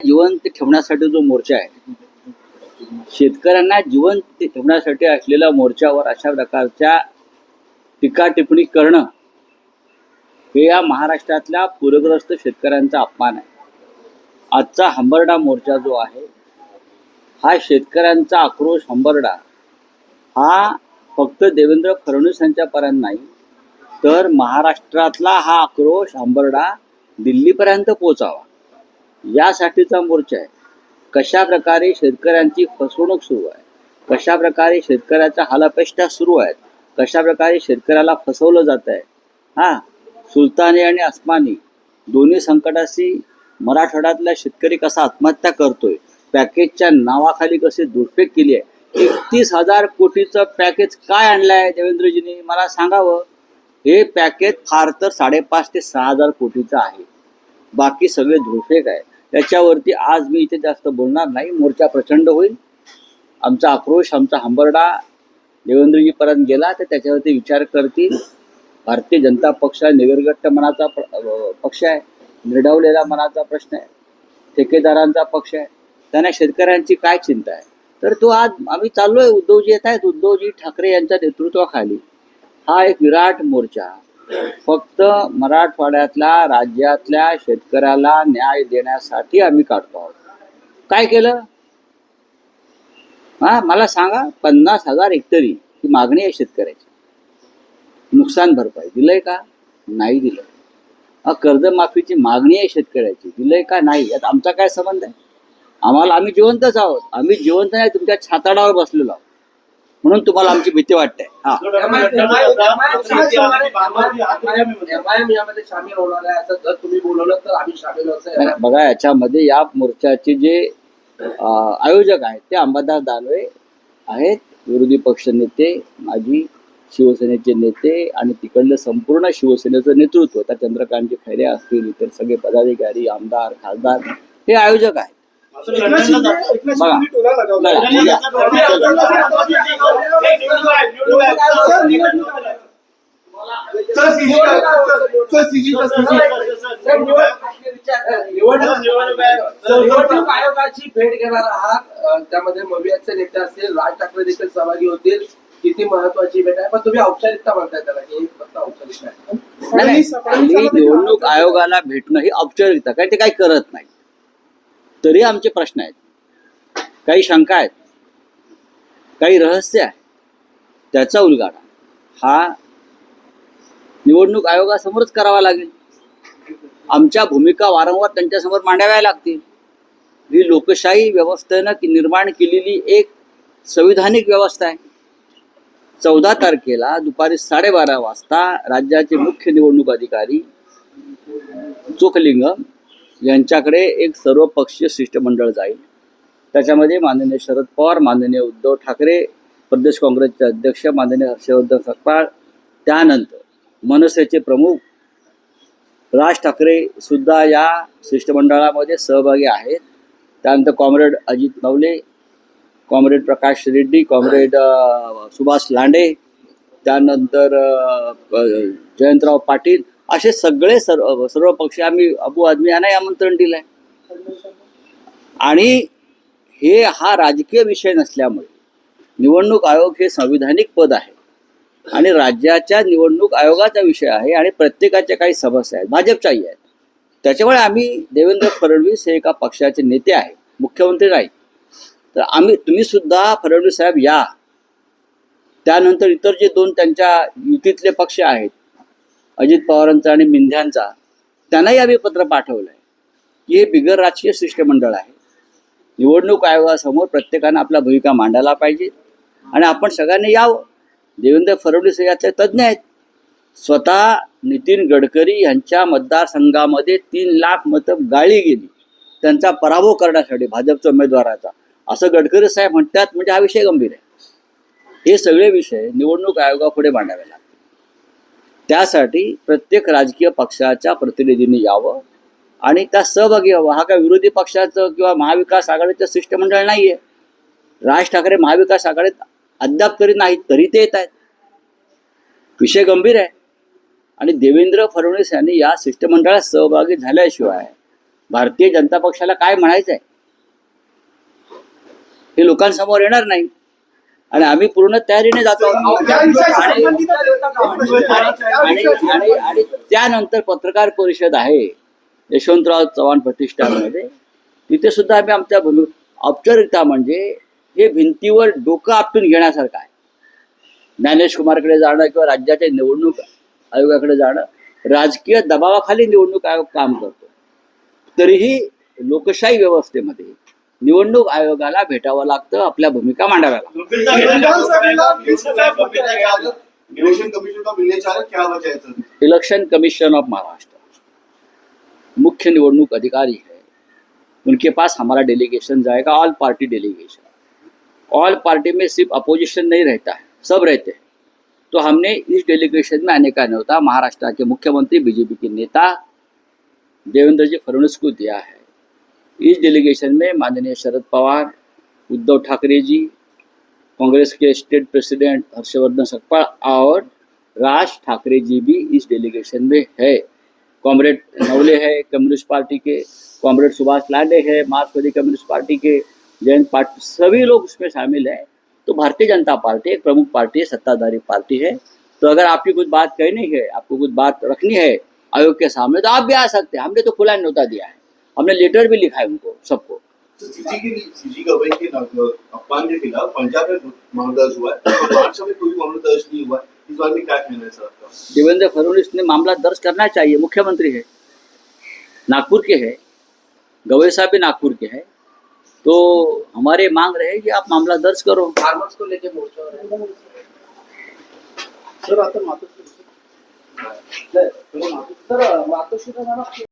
जिवंत ठेवण्यासाठी जो मोर्चा आहे शेतकऱ्यांना जिवंत ठेवण्यासाठी असलेल्या मोर्चावर अशा प्रकारच्या टीका टिप्पणी करणं हे या महाराष्ट्रातल्या पूरग्रस्त शेतकऱ्यांचा अपमान आहे. आजचा हंबरडा मोर्चा जो आहे हा शेतकऱ्यांचा आक्रोश हंबरडा हा फक्त देवेंद्र फडणवीस यांच्यापर्यंत नाही तर महाराष्ट्रातला हा आक्रोश हंबरडा दिल्लीपर्यंत पोचावा यासाठीचा मोर्चा आहे. कशा प्रकारे शेतकऱ्यांची फसवणूक सुरू आहे? कशा प्रकारे शेतकऱ्याच्या हालापेष्टा सुरू आहेत कशा प्रकारे शेतकऱ्याला फसवलं जात आहे? हा सुलतानी आणि अस्मानी दोन्ही संकटाशी मराठवाड्यातला शेतकरी कसा आत्महत्या करतोय? पॅकेजच्या नावाखाली कसे दुर्फेक केली आहे? एकतीस हजार कोटीचं पॅकेज काय आणलंय देवेंद्रजींनी? मला सांगावं. हे पॅकेज फार तर साडेपाच ते सहा हजार कोटीचं आहे. बाकी सगळे धोफेक आहे त्याच्यावरती आज मी इथे जास्त बोलणार नाही. मोर्चा प्रचंड होईल. आमचा आक्रोश आमचा हंबरडा देवेंद्रजीपर्यंत गेला तर त्याच्यावरती विचार करतील. भारतीय जनता पक्ष हा निगरगट्ट मनाचा पक्ष आहे. निर्ढवलेला मनाचा प्रश्न आहे. ठेकेदारांचा पक्ष आहे. त्यांना शेतकऱ्यांची काय चिंता आहे? तर तो आज आम्ही चाललोय. उद्धवजी येत आहेत. उद्धवजी ठाकरे यांच्या नेतृत्वाखाली हा एक विराट मोर्चा. फक्त मराठवाड्यातल्या राज्यातल्या शेतकऱ्याला न्याय देण्यासाठी आम्ही काढतो आहोत. काय केलं? हा मला सांगा पन्नास हजार हेक्टरी ही मागणी आहे शेतकऱ्याची. नुकसान भरपाई दिलंय का? नाही दिलं कर्जमाफीची मागणी आहे शेतकऱ्याची. दिलंय का? नाही. यात आमचा काय संबंध आहे? आम्हाला आम्ही जिवंतच आहोत. आम्ही जिवंत नाही तुमच्या छाताडावर बसलेलो आहोत. म्हणून तुम्हाला आमची भीती वाटते. हा. बघा याच्यामध्ये या मोर्चाचे जे आयोजक आहेत ते अंबादास दानवे आहेत विरोधी पक्ष नेते माजी शिवसेनेचे नेते आणि तिकडलं संपूर्ण शिवसेनेचं नेतृत्व त्या चंद्रकांतजी खैरे असतील इतर सगळे पदाधिकारी आमदार खासदार हे आयोजक आहेत. निवडणूक आयोगाची भेट घेणार आहात त्यामध्ये मवियाचे नेते असतील राज ठाकरे देखील सहभागी होतील किती महत्वाची भेट आहे पण तुम्ही औपचारिकता म्हणताय त्याला की हे फक्त औपचारिकता निवडणूक आयोगाला भेटणं ही औपचारिकता काय ते काही करत नाही तरी आमचे प्रश्न आहेत. काही शंका आहेत. काही रहस्य आहे त्याचा उलगाडा. हा निवडणूक आयोगासमोरच करावा लागेल. आमच्या भूमिका वारंवार त्यांच्यासमोर मांडाव्या लागतील. ही लोकशाही व्यवस्थेनं की निर्माण केलेली एक संविधानिक व्यवस्था आहे. चौदा तारखेला दुपारी साडेबारा वाजता राज्याचे मुख्य निवडणूक अधिकारी चोखलिंगम यांच्याकडे एक सर्वपक्षीय शिष्टमंडळ जाईल. त्याच्यामध्ये माननीय शरद पवार माननीय उद्धव ठाकरे प्रदेश काँग्रेसचे अध्यक्ष माननीय हर्षवर्धन सकपाळ त्यानंतर मनसेचे प्रमुख राज ठाकरे सुद्धा या शिष्टमंडळामध्ये सहभागी आहेत. त्यानंतर comrade Ajit Navale comrade Prakash Reddy comrade Subhash Lande त्यानंतर जयंतराव पाटील असे सगळे सर्व सर्व पक्ष आम्ही अबू आदमी यांना आमंत्रण दिलं आहे आणि हे हा राजकीय विषय नसल्यामुळे निवडणूक आयोग हे संविधानिक पद आहे. आणि राज्याच्या निवडणूक आयोगाचा विषय आहे आणि प्रत्येकाच्या काही समस्या आहेत भाजपच्याही आहेत. त्याच्यामुळे आम्ही देवेंद्र फडणवीस हे एका पक्षाचे नेते आहेत मुख्यमंत्री नाही तर आम्ही तुम्ही सुद्धा फडणवीस साहेब या. त्यानंतर इतर जे दोन त्यांच्या युतीतले पक्ष आहेत अजित पवारांचा आणि मिंध्यांचा त्यांनाही आम्ही पत्र पाठवलं आहे की हे बिगर राजकीय शिष्टमंडळ आहे. निवडणूक आयोगासमोर प्रत्येकानं आपल्या भूमिका मांडायला पाहिजे. आणि आपण सगळ्यांनी यावं. देवेंद्र फडणवीस यातले तज्ज्ञ आहेत. स्वतः नितीन गडकरी यांच्या मतदारसंघामध्ये तीन लाख मतं गाळली गेली. त्यांचा पराभव करण्यासाठी भाजपच्या उमेदवाराचा असं गडकरी साहेब म्हणतात म्हणजे हा विषय गंभीर आहे. हे सगळे विषय निवडणूक आयोगापुढे मांडावे लागतात त्यासाठी प्रत्येक राजकीय पक्षाच्या प्रतिनिधींनी यावं आणि त्या सहभागी व्हावं. हा काय विरोधी पक्षाचं किंवा महाविकास आघाडीचं शिष्टमंडळ नाही आहे राज ठाकरे महाविकास आघाडीत अद्याप तरी नाहीत तरी ते येत आहेत. विषय गंभीर आहे. आणि देवेंद्र फडणवीस यांनी या शिष्टमंडळात सहभागी झाल्याशिवाय भारतीय जनता पक्षाला काय म्हणायचं आहे हे लोकांसमोर येणार नाही. आणि आम्ही पूर्ण तयारीने जातो. आणि त्यानंतर पत्रकार परिषद आहे. यशवंतराव चव्हाण प्रतिष्ठानमध्ये. तिथे सुद्धा आम्ही आमच्या भूमी औपचारिकता म्हणजे हे भिंतीवर डोकं आपटून घेण्यासारखं आहे. ज्ञानेश कुमारकडे जाणं किंवा राज्याच्या निवडणूक आयोगाकडे जाणं राजकीय दबावाखाली निवडणूक आयोग काम करतो. तरीही लोकशाही व्यवस्थेमध्ये निवडणूक आयोगाला भेटावं लागतं आपल्या भूमिका मांडाव्या लागतात इलेक्शन कमीशन का मिलने चाह रहे क्या वजह sir election commission of Maharashtra मुख्य निवडणूक अधिकारी है. उनके पास हमारा डेलीगेशन जाएगा all party delegation all party में सिर्फ अपोजिशन नहीं रहता है सब रहते हैं। तो हमने इस डेलीगेशन में आने का न्योता महाराष्ट्र के मुख्यमंत्री बीजेपी के नेता देवेंद्र जी फडणवीस को दिया है। इस डेलीगेशन में माननीय शरद पवार, उद्धव ठाकरे जी, कांग्रेस के स्टेट प्रेसिडेंट हर्षवर्धन सकपाल और राज ठाकरे जी भी इस डेलीगेशन में है। कॉमरेड नवले है, कम्युनिस्ट पार्टी के, कॉमरेड सुभाष लाडे है, मार्क्सवादी कम्युनिस्ट पार्टी के, जैन पार्टी, सभी लोग उसमें शामिल हैं। तो भारतीय जनता पार्टी एक प्रमुख पार्टी है, सत्ताधारी पार्टी है। तो अगर आपकी कुछ बात कहनी है, आपको कुछ बात रखनी है, आयोग के सामने तो आप भी आ सकते हैं। हमने तो खुला न्योता दिया है। हमने लेटर भी लिखा है उनको सबको। सीजी के सीजी गवई के नाम- अपमान के खिलाफ पंजाब में मामला दर्ज हुआ है। महाराष्ट्र में कोई मामला दर्ज नहीं हुआ है। इस बारे में क्या कहना है सर आपका? देवेंद्र फडणवीस ने मामला दर्ज करना चाहिए मुख्यमंत्री है नागपुर के है गवई साहब भी नागपुर के हैं। तो हमारे मांग रहे कि आप मामला दर्ज करो। फार्मर्स को लेके मोर्चा हो रहा है। सर आता मातोश्री सर मातोश्री